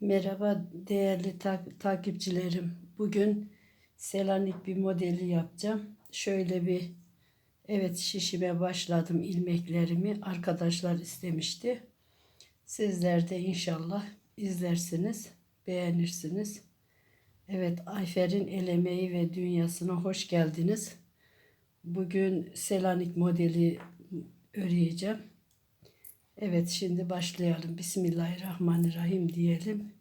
Merhaba değerli ta- takipçilerim. Bugün Selanik bir modeli yapacağım. Şöyle bir evet şişime başladım ilmeklerimi. Arkadaşlar istemişti. Sizler de inşallah izlersiniz, beğenirsiniz. Evet Ayfer'in el emeği ve dünyasına hoş geldiniz. Bugün Selanik modeli öreceğim. Evet şimdi başlayalım. Bismillahirrahmanirrahim diyelim.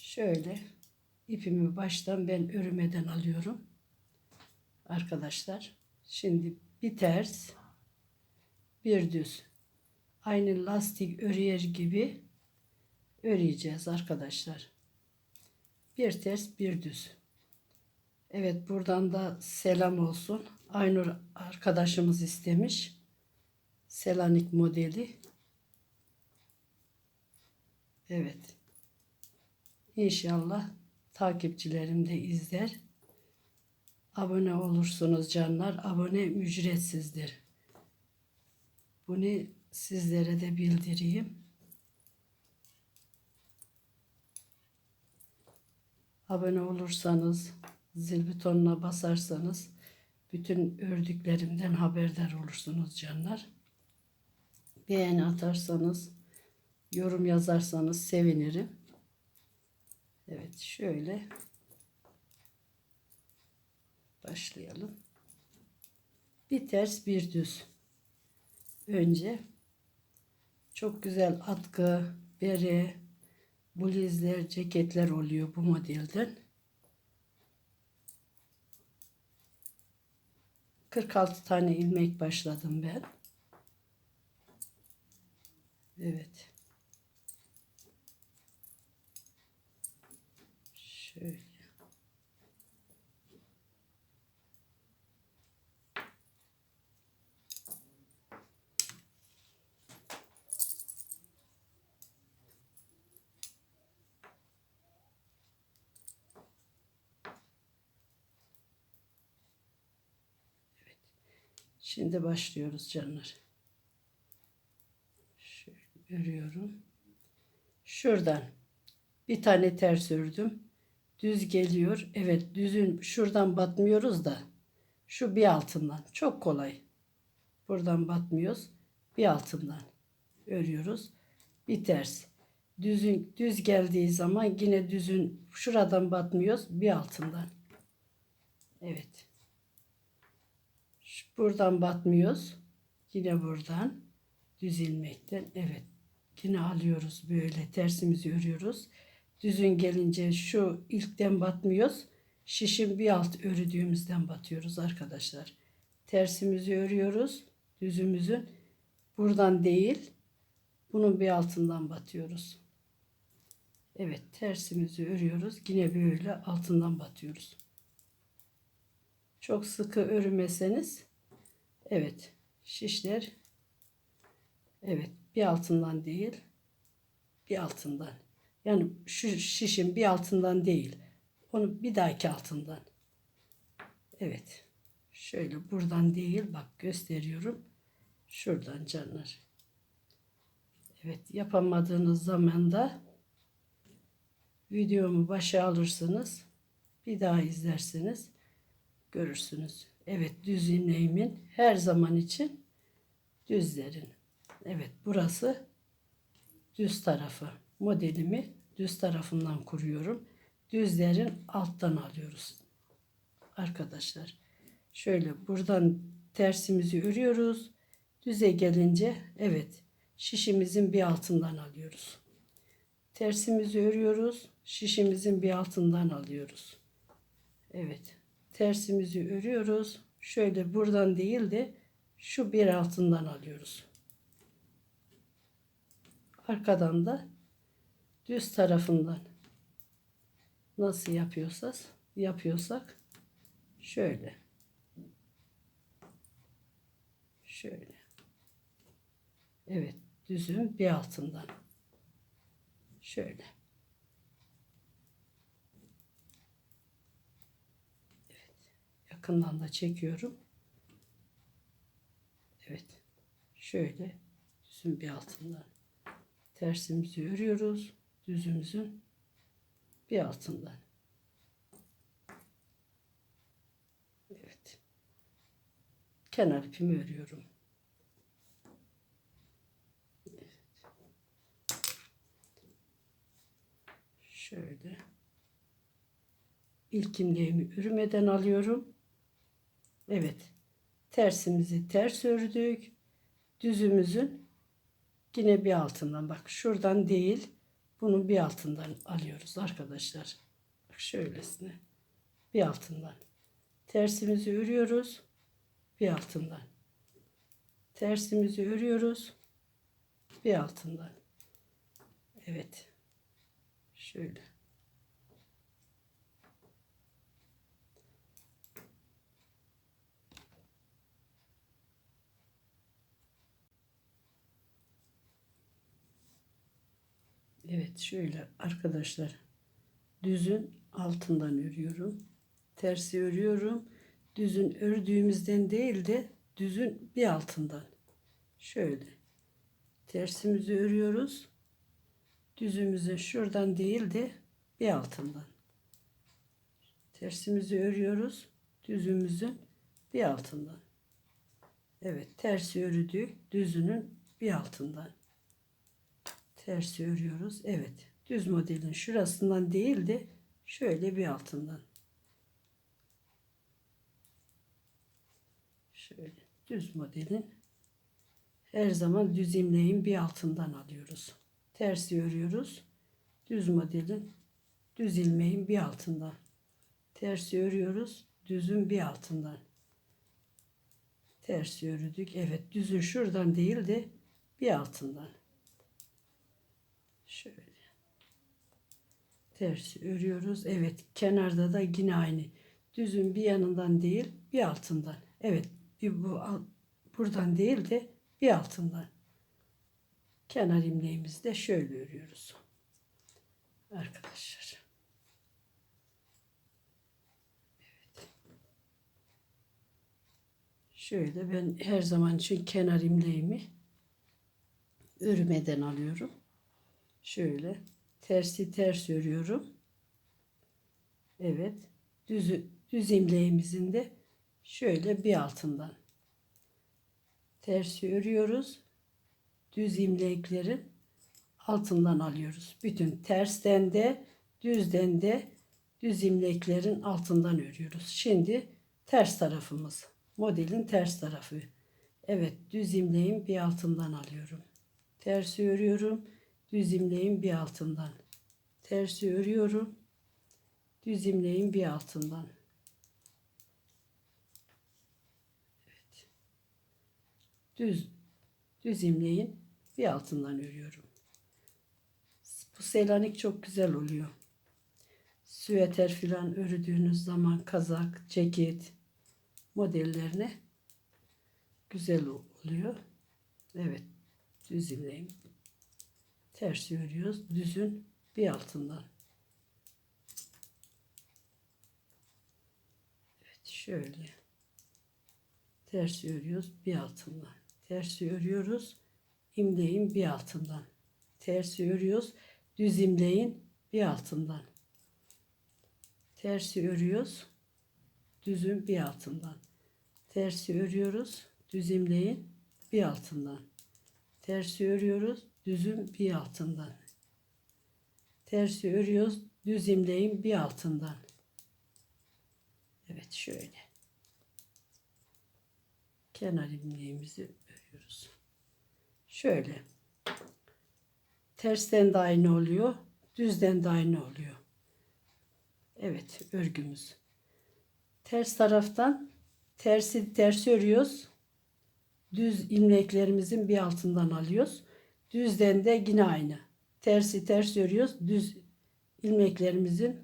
Şöyle ipimi baştan ben örmeden alıyorum. Arkadaşlar şimdi bir ters bir düz. Aynı lastik örüyer gibi öreceğiz arkadaşlar. Bir ters bir düz. Evet buradan da selam olsun. Aynur arkadaşımız istemiş. Selanik modeli. Evet. İnşallah takipçilerim de izler. Abone olursunuz canlar. Abone ücretsizdir. Bunu sizlere de bildireyim. Abone olursanız, zil butonuna basarsanız bütün ördüklerimden haberdar olursunuz canlar beğeni atarsanız, yorum yazarsanız sevinirim. Evet şöyle başlayalım. Bir ters bir düz. Önce çok güzel atkı, bere, blizler, ceketler oluyor bu modelden. 46 tane ilmek başladım ben. Evet. Şöyle. Şimdi başlıyoruz canlar örüyorum. Şuradan bir tane ters ördüm. Düz geliyor. Evet düzün şuradan batmıyoruz da şu bir altından. Çok kolay. Buradan batmıyoruz. Bir altından örüyoruz. Bir ters. Düzün düz geldiği zaman yine düzün şuradan batmıyoruz. Bir altından. Evet. Buradan batmıyoruz. Yine buradan düz ilmekten. Evet. Yine alıyoruz böyle tersimizi örüyoruz. Düzün gelince şu ilkten batmıyoruz. Şişin bir alt ördüğümüzden batıyoruz arkadaşlar. Tersimizi örüyoruz. Düzümüzün buradan değil bunun bir altından batıyoruz. Evet tersimizi örüyoruz. Yine böyle altından batıyoruz. Çok sıkı örmeseniz evet şişler evet bir altından değil, bir altından. Yani şu şişin bir altından değil. Onu bir dahaki altından. Evet. Şöyle buradan değil bak gösteriyorum. Şuradan canlar. Evet yapamadığınız zaman da videomu başa alırsınız. Bir daha izlersiniz. Görürsünüz. Evet düz iğneğimin her zaman için düzlerin. Evet burası düz tarafı. Modelimi düz tarafından kuruyorum. Düzlerin alttan alıyoruz. Arkadaşlar şöyle buradan tersimizi örüyoruz. Düze gelince evet şişimizin bir altından alıyoruz. Tersimizi örüyoruz. Şişimizin bir altından alıyoruz. Evet. Tersimizi örüyoruz. Şöyle buradan değil de şu bir altından alıyoruz. Arkadan da düz tarafından nasıl yapıyorsak yapıyorsak şöyle. Şöyle. Evet düzün bir altından. Şöyle. Evet yakından da çekiyorum. Evet şöyle düzün bir altından tersimizi örüyoruz. düzümüzün bir altından. Evet. Kenar ipimi örüyorum. Evet. Şöyle. İlk ilmeğimi örmeden alıyorum. Evet. Tersimizi ters ördük. Düzümüzün yine bir altından bak şuradan değil bunu bir altından alıyoruz arkadaşlar. Bak şöylesine bir altından. Tersimizi örüyoruz bir altından. Tersimizi örüyoruz bir altından. Evet. Şöyle. Evet şöyle arkadaşlar düzün altından örüyorum. Tersi örüyorum. Düzün ördüğümüzden değil de düzün bir altından. Şöyle. Tersimizi örüyoruz. Düzümüzü şuradan değil de bir altından. Tersimizi örüyoruz. Düzümüzün bir altından. Evet tersi ördük. Düzünün bir altından tersi örüyoruz. Evet. Düz modelin şurasından değil de şöyle bir altından. Şöyle düz modelin her zaman düz imleğin bir altından alıyoruz. Tersi örüyoruz. Düz modelin düz ilmeğin bir altından. Tersi örüyoruz. Düzün bir altından. Tersi ördük. Evet düzün şuradan değil de bir altından. Şöyle. Tersi örüyoruz. Evet kenarda da yine aynı. Düzün bir yanından değil bir altından. Evet bir bu buradan değil de bir altından. Kenar imleğimizi de şöyle örüyoruz. Arkadaşlar. Şöyle ben her zaman için kenar imleğimi örmeden alıyorum. Şöyle tersi ters örüyorum. Evet. Düz, düz imleğimizin de şöyle bir altından. Tersi örüyoruz. Düz imleklerin altından alıyoruz. Bütün tersten de düzden de düz imleklerin altından örüyoruz. Şimdi ters tarafımız. Modelin ters tarafı. Evet düz imleğin bir altından alıyorum. Tersi örüyorum düz imleğin bir altından. Tersi örüyorum. Düz imleğin bir altından. Evet. düz düz imleğin bir altından örüyorum. Bu selanik çok güzel oluyor. Süveter filan ördüğünüz zaman kazak ceket modellerine güzel oluyor. Evet düz imleğim ters örüyoruz. Düzün bir altından. Evet şöyle. Ters örüyoruz bir altından. Ters örüyoruz. imleğin bir altından. Ters örüyoruz. Düz imleğin bir altından. Tersi örüyoruz. Düzün bir altından. Tersi örüyoruz. Düz imleğin bir altından. Tersi örüyoruz düzüm bir altından. Tersi örüyoruz düz imleğin bir altından. Evet şöyle. Kenar imleğimizi örüyoruz. Şöyle. Tersten de aynı oluyor. Düzden de aynı oluyor. Evet örgümüz. Ters taraftan tersi ters örüyoruz. Düz ilmeklerimizin bir altından alıyoruz. Düzden de yine aynı. Tersi ters örüyoruz. Düz ilmeklerimizin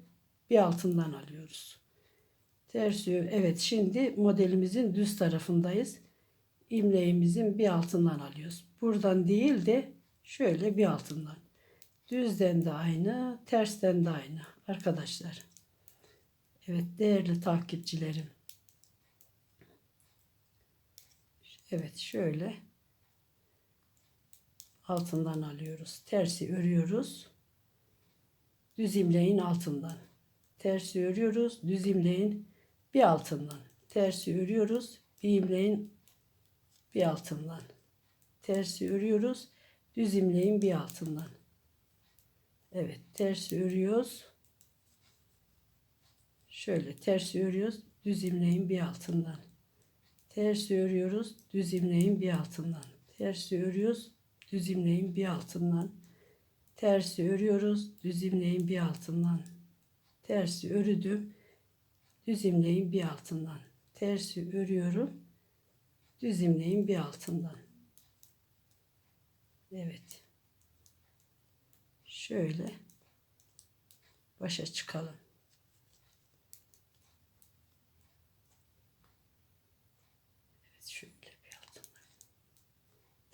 bir altından alıyoruz. Ters ör. Evet şimdi modelimizin düz tarafındayız. İlmeğimizin bir altından alıyoruz. Buradan değil de şöyle bir altından. Düzden de aynı, tersten de aynı arkadaşlar. Evet değerli takipçilerim. Evet şöyle altından alıyoruz. Tersi örüyoruz. düz imleğin altından. Tersi örüyoruz, düz imleğin bir altından. Tersi örüyoruz, bir imleğin bir altından. Tersi örüyoruz, düz imleğin bir altından. Evet, tersi örüyoruz. Şöyle tersi örüyoruz, düz imleğin bir altından. Tersi örüyoruz, düz imleğin bir altından. Tersi örüyoruz, düz imleğin bir altından. Tersi örüyoruz, düz imleğin bir altından. Tersi örüdüm, düz imleğin bir altından. Tersi örüyorum, düz imleğin bir altından. Evet. Şöyle başa çıkalım. Evet şöyle bir altından.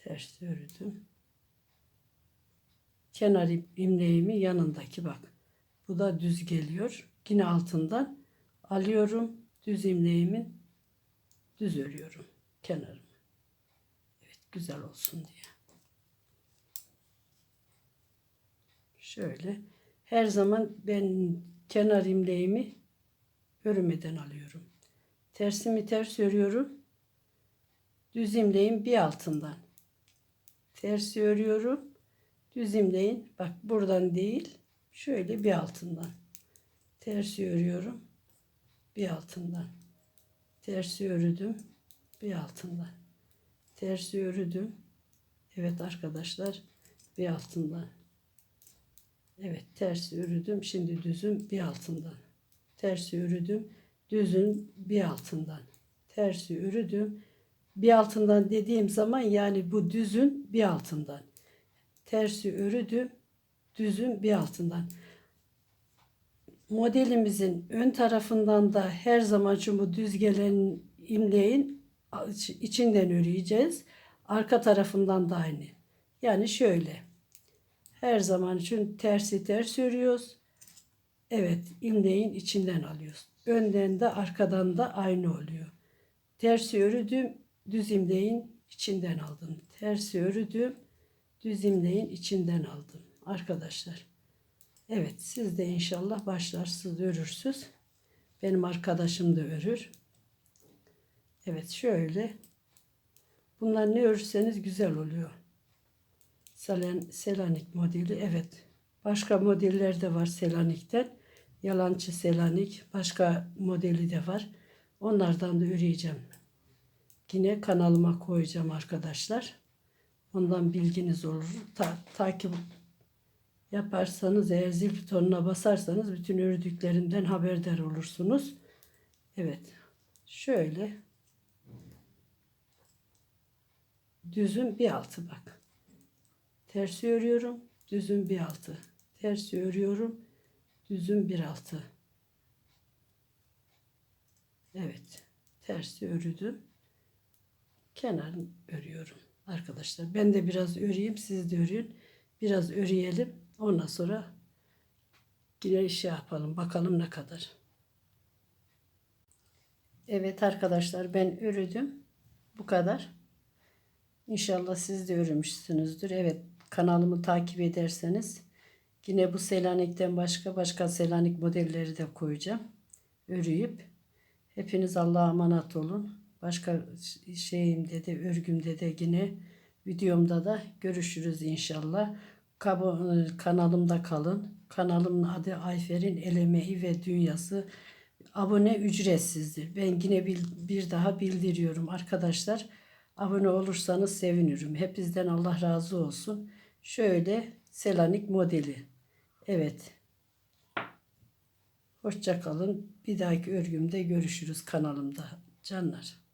Ters ördüm. Kenar imleğimi yanındaki bak. Bu da düz geliyor. Yine altından alıyorum. Düz imleğimin düz örüyorum kenarımı. Evet güzel olsun diye. Şöyle her zaman ben kenar imleğimi örmeden alıyorum. Tersimi ters örüyorum. Düz imleğin bir altından. Tersi örüyorum. Düz imleğin bak buradan değil şöyle bir altından. Tersi örüyorum. Bir altından. Tersi ördüm. Bir altından. Tersi ördüm. Evet arkadaşlar bir altından. Evet tersi örüdüm. Şimdi düzüm bir altından. Tersi örüdüm. Düzün bir altından. Tersi örüdüm. Bir altından dediğim zaman yani bu düzün bir altından. Tersi örüdüm. Düzün bir altından. Modelimizin ön tarafından da her zaman şu düz gelen imleğin içinden öreceğiz. Arka tarafından da aynı. Yani şöyle. Her zaman için tersi ters örüyoruz. Evet imleğin içinden alıyoruz. Önden de arkadan da aynı oluyor. Tersi örüdüm düz imleğin içinden aldım. Tersi örüdüm düz imleğin içinden aldım. Arkadaşlar. Evet siz de inşallah başlarsınız örürsüz. Benim arkadaşım da örür. Evet şöyle. Bunlar ne örürseniz güzel oluyor. Selen, Selanik modeli evet. Başka modeller de var Selanik'ten. Yalancı Selanik başka modeli de var. Onlardan da üreyeceğim. Yine kanalıma koyacağım arkadaşlar. Ondan bilginiz olur. Ta, takip yaparsanız eğer zil butonuna basarsanız bütün ördüklerimden haberdar olursunuz. Evet. Şöyle düzün bir altı bak. Tersi örüyorum. Düzün bir altı. Tersi örüyorum. Düzün bir altı. Evet. Tersi örüdüm. Kenarını örüyorum. Arkadaşlar ben de biraz öreyim. Siz de örün. Biraz öreyelim. Ondan sonra yine şey yapalım. Bakalım ne kadar. Evet arkadaşlar ben örüdüm. Bu kadar. İnşallah siz de örmüşsünüzdür. Evet kanalımı takip ederseniz yine bu Selanik'ten başka başka Selanik modelleri de koyacağım. Örüyüp hepiniz Allah'a emanet olun. Başka şeyimde de örgümde de yine videomda da görüşürüz inşallah. Kanalımda kalın. Kanalımın adı Ayfer'in El Emeği ve Dünyası. Abone ücretsizdir. Ben yine bir daha bildiriyorum arkadaşlar. Abone olursanız sevinirim. Hepinizden Allah razı olsun. Şöyle Selanik modeli. Evet. Hoşça kalın. Bir dahaki örgümde görüşürüz kanalımda. Canlar.